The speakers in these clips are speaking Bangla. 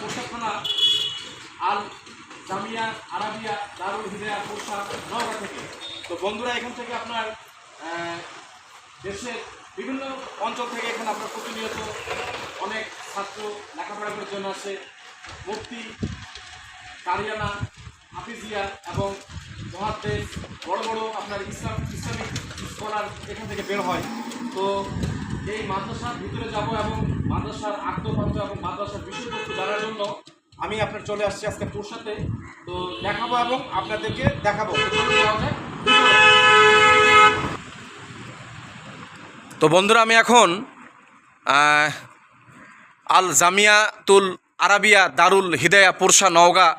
প্রশাসনা আল জামিয়া, আরাবিয়া, দারুল হিদায়া পোশাক নওগাঁ থেকে। তো বন্ধুরা, এখান থেকে আপনার দেশের বিভিন্ন অঞ্চল থেকে এখানে আপনার প্রতিনিয়ত অনেক ছাত্র লেখাপড়া করার জন্য আসে। মুফতি, কারিয়ানা, হাফিজিয়া এবং মহাদ্দেশ, বড় বড় আপনার ইসলাম, ইসলামিক স্কলার এখান থেকে বের হয়। তো এই মাদ্রাসার ভিতরে যাব এবং মাদ্রাসার আত্মপাত্র এবং মাদ্রাসার বিষয়বস্তু জানার জন্য আমি আপনার চলে আসছি আজকে তোর সাথে তো দেখাবো এবং আপনাদেরকে দেখাবো। তো বন্ধুরা, আমি এখন আল জামিয়াতুল আরাবিয়া দারুল হিদায়া পোরশা নওগাঁ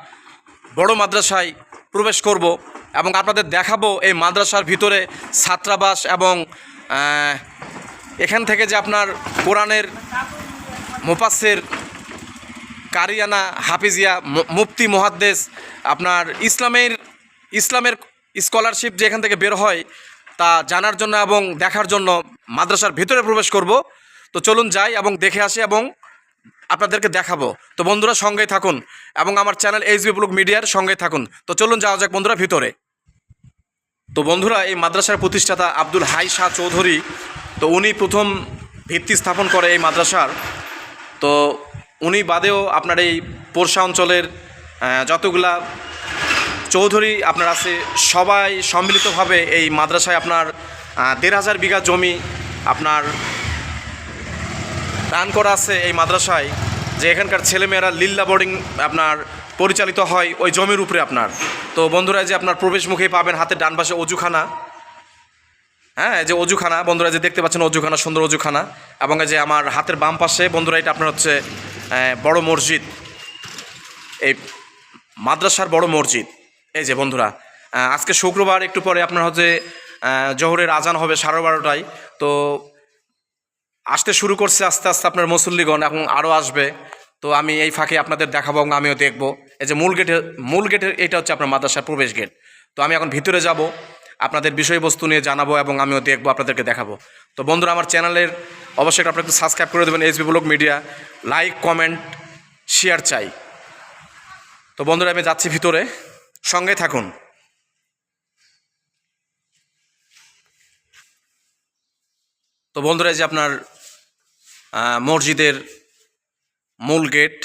বড় মাদ্রাসায় প্রবেশ করব এবং আপনাদের দেখাবো এই মাদ্রাসার ভিতরে ছাত্রাবাস এবং এখান থেকে যে আপনার কোরআনের মোপাসের কারিয়ানা হাফিজিয়া মুফতি মহাদ্দেশ আপনার ইসলামের ইসলামের স্কলারশিপ যে এখান থেকে বের হয়, তা জানার জন্য এবং দেখার জন্য মাদ্রাসার ভিতরে প্রবেশ করব। তো চলুন যাই এবং দেখে আসি এবং আপনাদেরকে দেখাবো। তো বন্ধুরা সঙ্গেই থাকুন এবং আমার চ্যানেল এইচবি ব্লগ মিডিয়ার সঙ্গে থাকুন। তো চলুন যাওয়া যাক বন্ধুরা ভিতরে। তো বন্ধুরা, এই মাদ্রাসার প্রতিষ্ঠাতা আব্দুল হাই শাহ চৌধুরী তো উনি প্রথম ভিত্তি স্থাপন করে এই মাদ্রাসার। তো উনি বাদেও আপনার এই পোরশা অঞ্চলের যতগুলা চৌধুরী আপনার আছে, সবাই সম্মিলিতভাবে এই মাদ্রাসায় আপনার দেড় হাজার বিঘা জমি আপনার দান করা আছে এই মাদ্রাসায়, যে এখানকার ছেলেমেয়েরা লিল্লা বোর্ডিং আপনার পরিচালিত হয় ওই জমির উপরে আপনার। তো বন্ধুরা যে আপনার প্রবেশ মুখেই পাবেন হাতের ডান পাশে অজুখানা। হ্যাঁ যে অজুখানা, বন্ধুরা যে দেখতে পাচ্ছেন অজুখানা, সুন্দর অজুখানা, এবং যে আমার হাতের বাম পাশে, বন্ধুরা, এটা আপনার হচ্ছে বড় মসজিদ। এই মাদ্রাসার বড় মসজিদ। এই যে বন্ধুরা আজকে শুক্রবার, একটু পরে আপনার হচ্ছে জোহরের আজান হবে সাড়ে বারোটায়। তো আসতে শুরু করছে আস্তে আস্তে আপনার মুসল্লিগণ, এবং আরও আসবে। তো আমি এই ফাঁকে আপনাদের দেখাবো এবং আমিও দেখব। এই যে মূল গেটের মূল গেটের, এটা হচ্ছে আপনার মাদ্রাসার প্রবেশ গেট। তো আমি এখন ভিতরে যাব। আপনাদের বিষয়বস্তু নিয়ে জানাব এবং আমিও দেখব, আপনাদেরকে দেখাবো। তো বন্ধুরা, আমার চ্যানেলের অবশ্যই আপনারা একটু সাবস্ক্রাইব করে দেবেন HB blog media like comment share চাই। তো বন্ধুরা, আমি যাচ্ছি ভিতরে। সঙ্গে থাকুন। তো বন্ধুরা, এই যে আপনার মসজিদের মূল গেট,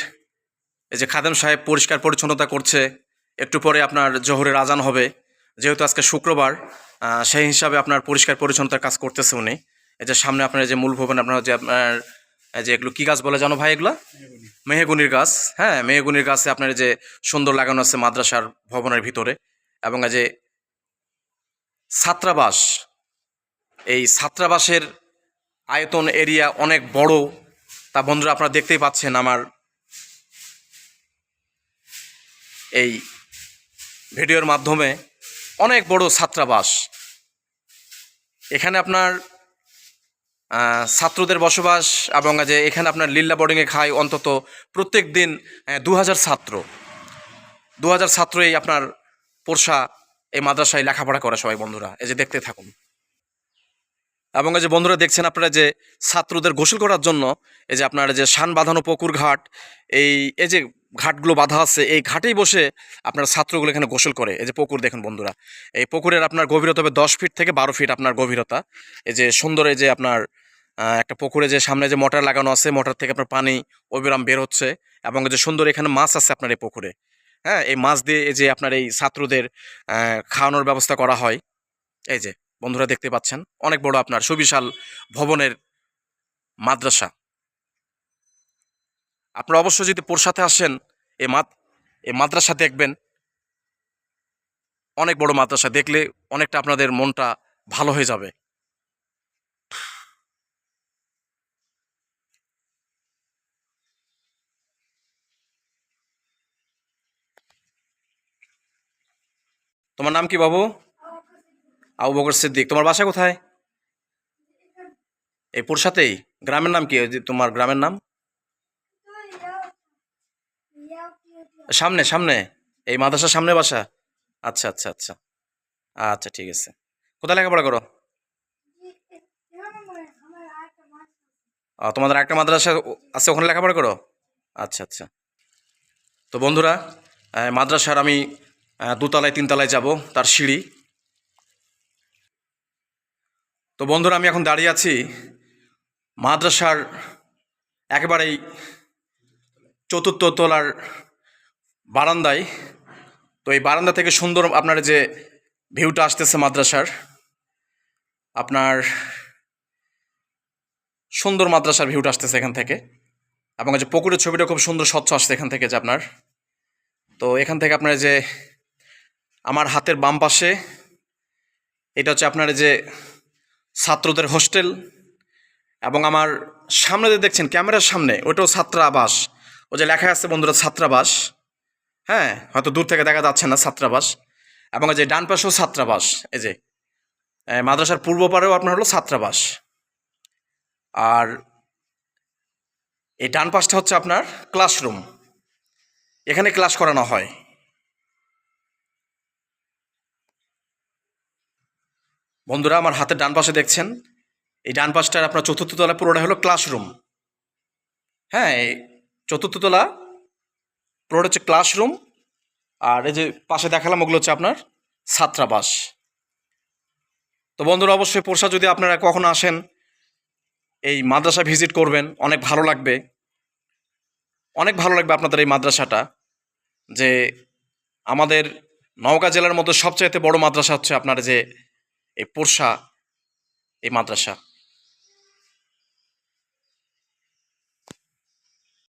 এই যে খাদেম সাহেব পরিষ্কার পরিচ্ছন্নতা করছে। একটু পরে আপনার জোহরের আজান হবে। যেহেতু আজকে শুক্রবার সেই হিসাবে আপনার পরিষ্কার পরিচ্ছন্নতার কাজ করতেছে উনি। এই যে সামনে আপনার যে মূল ভবন আপনার যে আপনার যে এগুলো কী গাছ বলে জানো ভাই এগুলো? মেহেগুনির গাছ। হ্যাঁ মেহেগুনির গাছে আপনার যে সুন্দর লাগানো আছে মাদ্রাসার ভবনের ভিতরে। এবং যে ছাত্রাবাস এই ছাত্রাবাসের আয়তন এরিয়া অনেক বড়। তা বন্ধুরা আপনারা দেখতেই পাচ্ছেন আমার এই ভিডিওর মাধ্যমে অনেক বড় ছাত্রাবাস। এখানে আপনার ছাত্রদের বসবাস এবং যে এখানে আপনার লিল্লা বোর্ডিংয়ে খায় অন্তত প্রত্যেক দিন দু হাজার ছাত্র। দু হাজার ছাত্র এই আপনার পোরশা এই মাদ্রাসায় লেখাপড়া করে সবাই বন্ধুরা, এই যে দেখতে থাকুন। এবং যে বন্ধুরা দেখছেন আপনারা যে ছাত্রদের গোসল করার জন্য, এই যে আপনার যে সান বাঁধানো পুকুর ঘাট, এই এই যে ঘাটগুলো বাঁধা আছে, এই ঘাটেই বসে আপনার ছাত্রগুলো এখানে গোসল করে। এই যে পুকুর দেখুন বন্ধুরা, এই পুকুরের আপনার গভীরতা হবে দশ ফিট থেকে বারো ফিট আপনার গভীরতা। এই যে সুন্দর এই যে আপনার একটা পুকুরে যে সামনে যে মোটর লাগানো আছে, মোটর থেকে আপনার পানি, অবিরাম বের হচ্ছে এবং যে সুন্দর এখানে মাছ আছে আপনার এই পুকুরে। হ্যাঁ এই মাছ দিয়ে এই যে আপনার এই ছাত্রদের খাওয়ানোর ব্যবস্থা করা হয়। এই যে বন্ধুরা দেখতে পাচ্ছেন, অনেক বড় আপনার সুবিশাল ভবনের মাদ্রাসা। আপনারা অবশ্যই যদি পোরসাতে আসেন, এ মাদ এ মাদ্রাসা দেখবেন। অনেক বড় মাদ্রাসা, দেখলে অনেকটা আপনাদের মনটা ভালো হয়ে যাবে। তোমার নাম কি বাবু? আবু বকর সিদ্দিক। তোমার বাসা কোথায়? এই পোরসাতেই গ্রামের নাম কি? তোমার গ্রামের নাম? সামনে সামনে। এই মাদ্রাসার সামনে বাসা? আচ্ছা আচ্ছা আচ্ছা। আচ্ছা ঠিক আছে। কোথায় লেখাপড়া করো? তোমাদের একটা মাদ্রাসা আছে, ওখানে লেখাপড়া করো? আচ্ছা আচ্ছা। তো বন্ধুরা মাদ্রাসার আমি দোতলায়, তিনতলায় যাব, তার সিঁড়ি। তো বন্ধুরা, আমি এখন দাঁড়িয়ে আছি মাদ্রাসার একেবারেই চতুর্থ তলার বারান্দায়। তো এই বারান্দা থেকে সুন্দর আপনার যে ভিউটা আসতেছে মাদ্রাসার। আপনার সুন্দর মাদ্রাসার ভিউটা আসতেছে এখান থেকে। এবং যে পুকুরের ছবিটা খুব সুন্দর স্বচ্ছ আসছে এখান থেকে যে আপনার। তো এখান থেকে আপনার যে আমার হাতের বাম পাশে এটা হচ্ছে আপনার যে ছাত্রদের হোস্টেল। এবং আমার সামনে যে দেখছেন, ক্যামেরার সামনে, ওটাও ছাত্রাবাস। ও যে লেখা আছে বন্ধুরা, ছাত্রাবাস। হ্যাঁ হয়তো দূর থেকে দেখা যাচ্ছে না ছাত্রাবাস। এবং এই যে ডান পাশেও ছাত্রাবাস, এই যে মাদ্রাসার পূর্ব পারেও আপনার হলো ছাত্রাবাস। আর এই ডান পাশটা হচ্ছে আপনার ক্লাসরুম। এখানে ক্লাস করানো হয়। বন্ধুরা, আমার হাতের ডান পাশে দেখছেন? এই ডান পাশটার আপনার চতুর্থ তলা পুরোটা হলো ক্লাসরুম। হ্যাঁ চতুর্থ তলা পুরোটা হচ্ছে ক্লাসরুম, আর এই যে পাশে দেখালাম ওগুলো হচ্ছে আপনার ছাত্রাবাস। তো বন্ধুরা, অবশ্যই পোরশা যদি আপনারা কখনো আসেন, এই মাদ্রাসা ভিজিট করবেন, অনেক ভালো লাগবে। অনেক ভালো লাগবে আপনাদের এই মাদ্রাসাটা, যে আমাদের নওগাঁ জেলার মধ্যে সবচাইতে বড় মাদ্রাসা হচ্ছে আপনার যে এই পোরশা এই মাদ্রাসা।